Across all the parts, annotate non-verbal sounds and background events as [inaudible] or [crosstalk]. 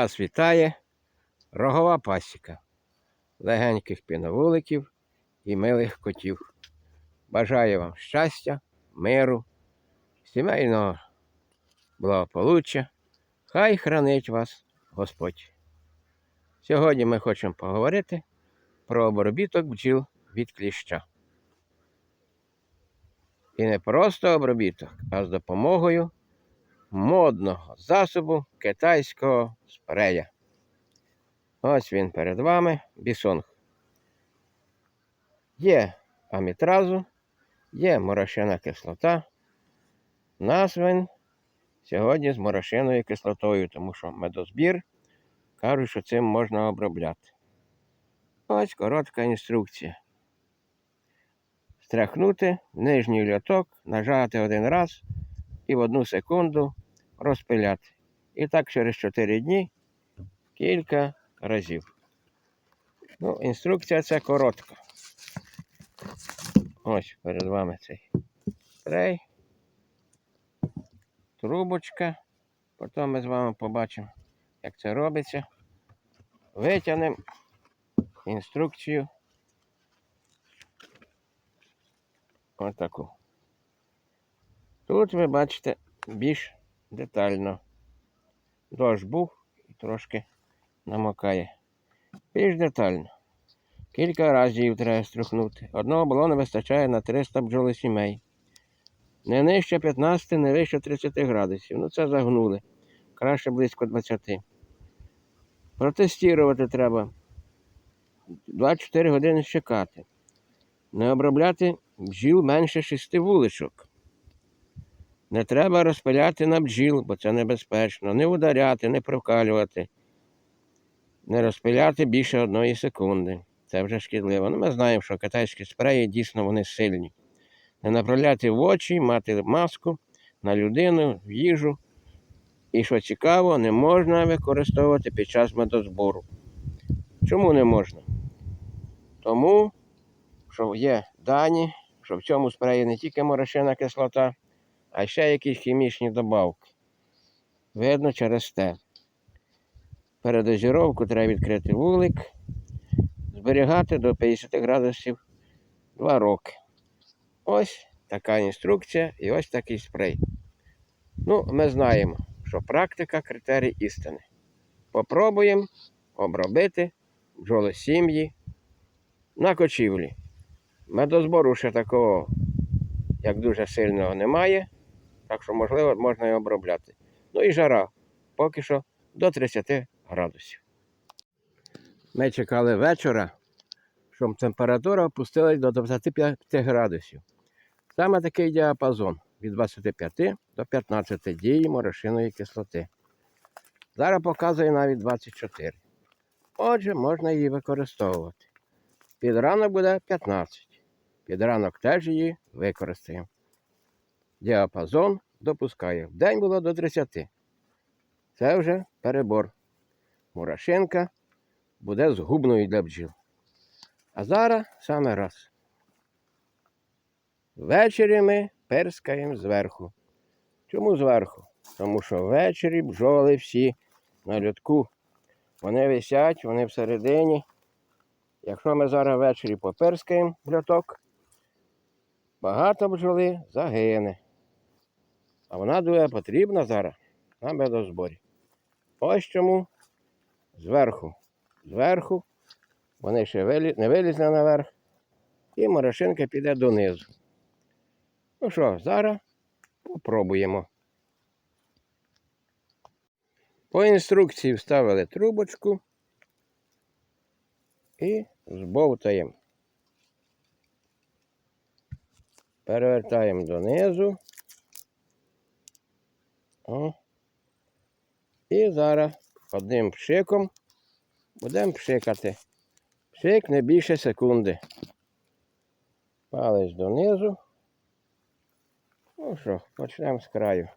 Вас вітає рогова пасіка легеньких піновуликів і милих котів. Бажаю вам щастя, миру, сімейного благополуччя. Хай хранить вас Господь. Сьогодні ми хочемо поговорити про обробіток бджіл від кліща. І не просто обробіток, а з допомогою модного засобу китайського спрея. Ось він перед вами бісонг. Є амітразу, є морошина кислота. Нас він сьогодні з морошиною кислотою, тому що медозбір кажуть, що цим можна обробляти. Ось коротка інструкція. Стряхнути нижній льоток, нажати один раз і в одну секунду розпиляти. І так через 4 дні кілька разів. Ну, інструкція ця коротка. Ось перед вами цей спрей, трубочка. Потім ми з вами побачимо, як це робиться. Витягнемо інструкцію. Отаку. Тут ви бачите більш детально. Дощ був і трошки намокає. Більш детально. Кілька разів треба струхнути. Одного балону вистачає на 300 бджоли сімей. Не нижче 15, не вище 30 градусів. Ну це загнули. Краще близько 20. Протестувати треба. 24 години чекати. Не обробляти бджіл менше 6 вуличок. Не треба розпиляти на бджіл, бо це небезпечно. Не ударяти, не прокалювати. Не розпиляти більше одної секунди. Це вже шкідливо. Ну, ми знаємо, що китайські спреї дійсно вони сильні. Не направляти в очі, мати маску на людину, в їжу. І що цікаво, не можна використовувати під час медозбору. Чому не можна? Тому, що є дані, що в цьому спреї не тільки морошина кислота, а ще якісь хімічні добавки. Видно через те. Передозіровку треба відкрити вулик, зберігати до 50 градусів 2 роки. Ось така інструкція і ось такий спрей. Ну, ми знаємо, що практика критерій істини. Попробуємо обробити бджолосім'ї на кочівлі. Медозбору ще такого, як дуже сильного, немає, так що, можливо, можна і обробляти. Ну і жара поки що до 30 градусів. Ми чекали вечора, щоб температура опустилась до 25 градусів. Саме такий діапазон від 25 до 15 дії морошиної кислоти. Зараз показує навіть 24. Отже, можна її використовувати. Під ранок буде 15. Під ранок теж її використаємо. Діапазон допускає. В день було до 30. Це вже перебор. Мурашинка буде згубною для бджіл. А зараз саме раз. Ввечері ми перскаємо зверху. Чому зверху? Тому що ввечері бджоли всі на льотку. Вони висять, вони всередині. Якщо ми зараз ввечері поперскаємо льоток, багато бджоли загине. А вона дуже потрібна зараз на медозборі. Ось чому зверху. Зверху вони ще не вилізли наверх, і морошинка піде донизу. Ну що, зараз попробуємо. По інструкції вставили трубочку і збовтаємо. Перевертаємо донизу. О. І зараз одним пшиком будемо пшикати. Пшик не більше секунди. Палець донизу. Ну що, почнемо з краю.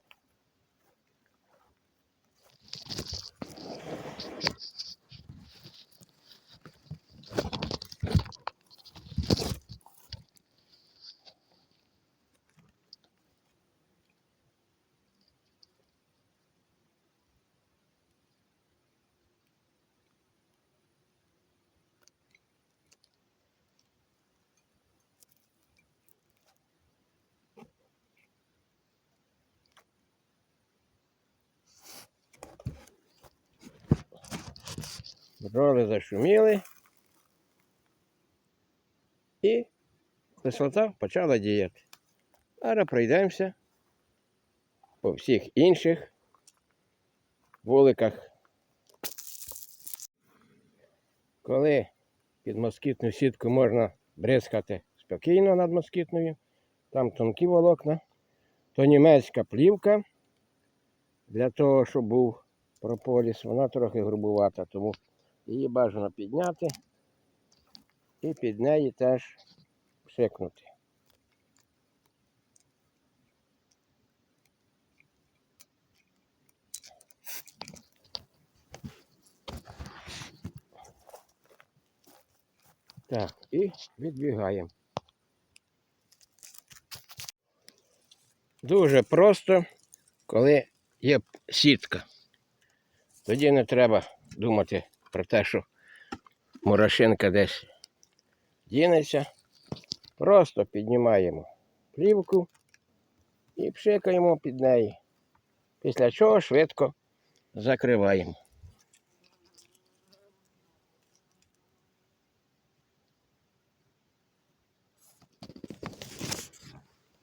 Бджоли зашуміли. І кислота почала діяти. Зараз пройдемося по всіх інших вуликах. Коли під москітну сітку можна бризкати спокійно над москітною, там тонкі волокна, то німецька плівка для того, щоб був прополіс, вона трохи грубувата, тому її бажано підняти і під неї теж пшикнути. Так, і відбігаємо. Дуже просто, коли є сітка. Тоді не треба думати про те, що мурашинка десь дінеться. Просто піднімаємо плівку і пшикаємо під неї. Після чого швидко закриваємо.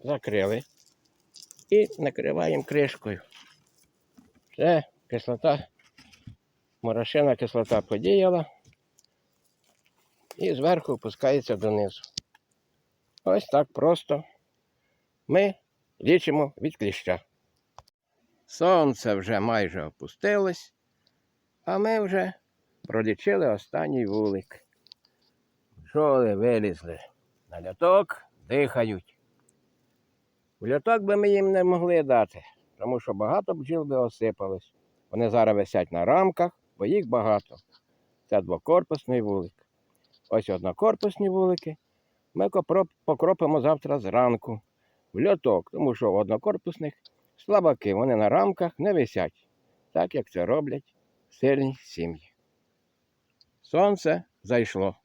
Закрили і накриваємо кришкою. Все, кислота, морошина кислота подіяла і зверху опускається донизу. Ось так просто ми лічимо від кліща. Сонце вже майже опустилось, а ми вже пролічили останній вулик. Бджоли вилізли на ляток, дихають. У ляток би ми їм не могли дати, тому що багато бджіл би осипалось. Вони зараз висять на рамках, бо їх багато. Це двокорпусний вулик. Ось однокорпусні вулики. Ми покропимо завтра зранку в льоток, тому що в однокорпусних слабаки, вони на рамках не висять, так як це роблять сильні сім'ї. Сонце зайшло.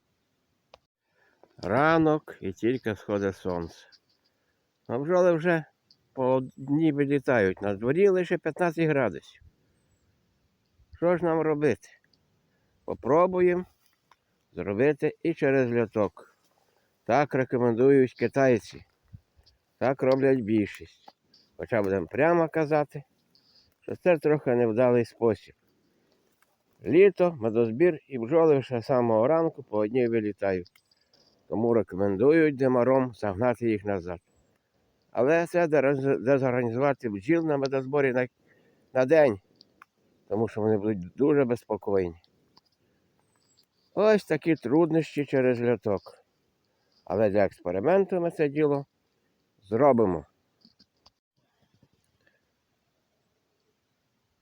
Ранок і тільки сходить сонце. А бджоли вже по одній вилітають. На дворі лише 15 градусів. Що ж нам робити? Попробуємо зробити і через льоток. Так рекомендують китайці. Так роблять більшість. Хоча будемо прямо казати, що це трохи невдалий спосіб. Літо, медозбір і бджоли ще з самого ранку по одній вилітають. Тому рекомендують демаром загнати їх назад. Але це дезорганіз- дезорганізувати бджіл на медозборі на, на день, тому що вони будуть дуже безпокійні. Ось такі труднощі через льоток. Але для експерименту ми це діло зробимо.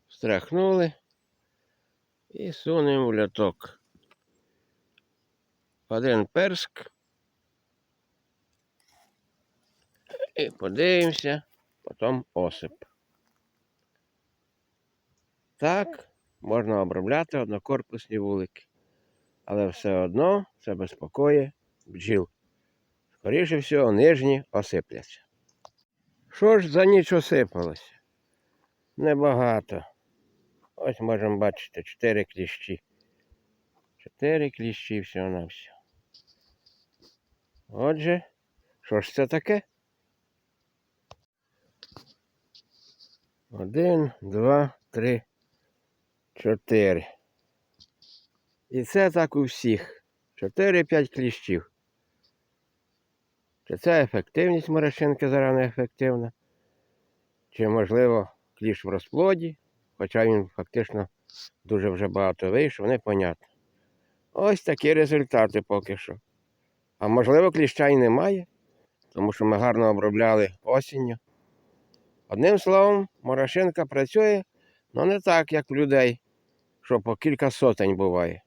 Встряхнули і сунемо в льоток. Один перск. І подивимося, потім осип. Так, можна обробляти однокорпусні вулики. Але все одно це безпокоє бджіл. Скоріше всього, нижні осипляться. Що ж за ніч осипалося? Небагато. Ось можемо бачити 4 кліщі. 4 кліщі всього на все. Отже, що ж це таке? Один, два, три, чотири. І це так у всіх. 4-5 кліщів. Чи це ефективність морошинки зарано ефективна? Чи, можливо, кліщ в розплоді, хоча він фактично дуже вже багато вийшов, непонятно. Ось такі результати поки що. А можливо, кліща й немає, тому що ми гарно обробляли осінню. Одним словом, морошинка працює, але не так, як в людей, що по кілька сотень буває.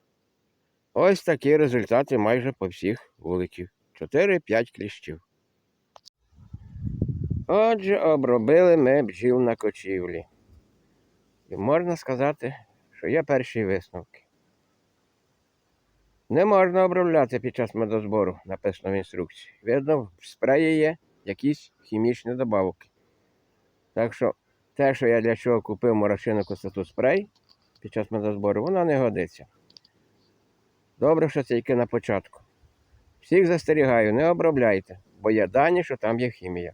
Ось такі результати майже по всіх вуликів. 4-5 кліщів. Отже, обробили ми бджіл на кочівлі. І можна сказати, що є перші висновки. Не можна обробляти під час медозбору, написано в інструкції. Видно, в спреї є якісь хімічні добавки. Так що те, що я для чого купив морошину кислоту спрей під час медозбору, воно не годиться. Добре, що це тільки на початку. Всіх застерігаю, не обробляйте, бо є дані, що там є хімія.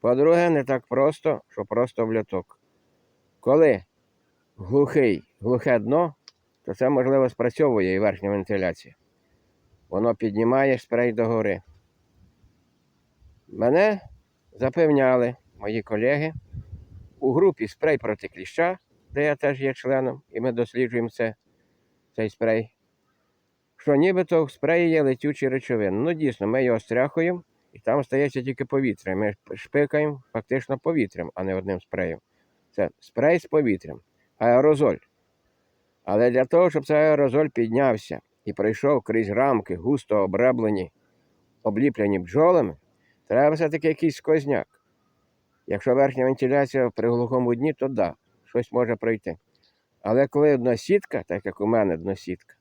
По-друге, не так просто, що просто в льоток. Коли глухий, глухе дно, то це можливо спрацьовує і верхня вентиляція. Воно піднімає спрей догори. Мене запевняли мої колеги у групі спрей проти кліща, де я теж є членом, і ми досліджуємо це, цей спрей. Що нібито в спреї є летючі речовини. Ну, дійсно, ми його стряхуємо, і там стається тільки повітря. Ми шпикаємо фактично повітрям, а не одним спреєм. Це спрей з повітрям, аерозоль. Але для того, щоб цей аерозоль піднявся і пройшов крізь рамки, густо обреблені, обліплені бджолами, треба все-таки якийсь сквозняк. Якщо верхня вентиляція при глухому дні, то да, щось може пройти. Але коли односітка, так як у мене односітка,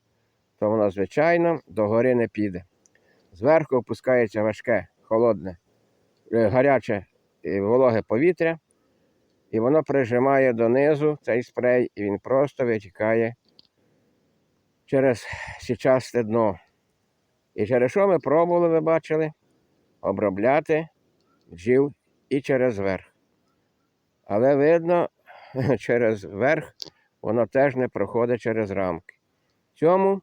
то воно, звичайно, догори не піде. Зверху опускається важке, холодне, е, гаряче і вологе повітря, і воно прижимає донизу цей спрей, і він просто витікає через січасте дно. І через що ми пробували, ви бачили, обробляти бджіл і через верх. Але видно, [laughs] через верх воно теж не проходить через рамки. Цьому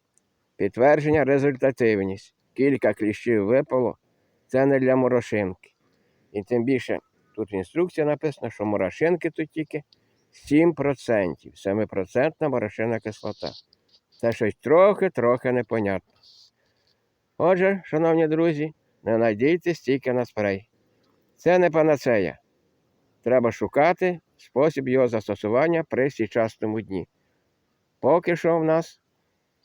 підтвердження результативність. Кілька кліщів випало, це не для морошинки. І тим більше тут в інструкції написано, що морошинки тут тільки 7%, 7% морошинна кислота. Це щось трохи-трохи непонятно. Отже, шановні друзі, не надійтесь тільки на спрей. Це не панацея. Треба шукати спосіб його застосування при січастому дні. Поки що в нас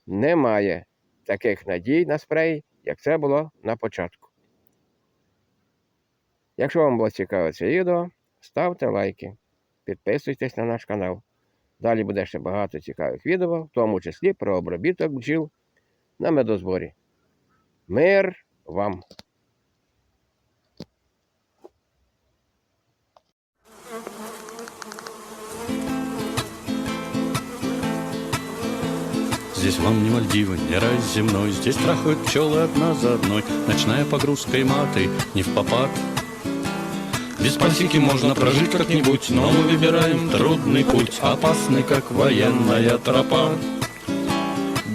немає таких надій на спрей, як це було на початку. Якщо вам було цікаве це відео, ставте лайки, підписуйтесь на наш канал. Далі буде ще багато цікавих відео, в тому числі про обробіток бджіл на медозборі. Мир вам! Здесь вам не Мальдивы, не рай земной. Здесь трахают пчелы одна за одной Ночная погрузка и маты не в попад. Без пасеки можно прожить как-нибудь Но мы выбираем трудный путь Опасный, как военная тропа.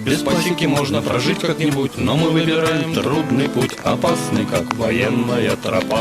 Без пасеки можно прожить как-нибудь, но мы выбираем трудный путь, опасный, как военная тропа.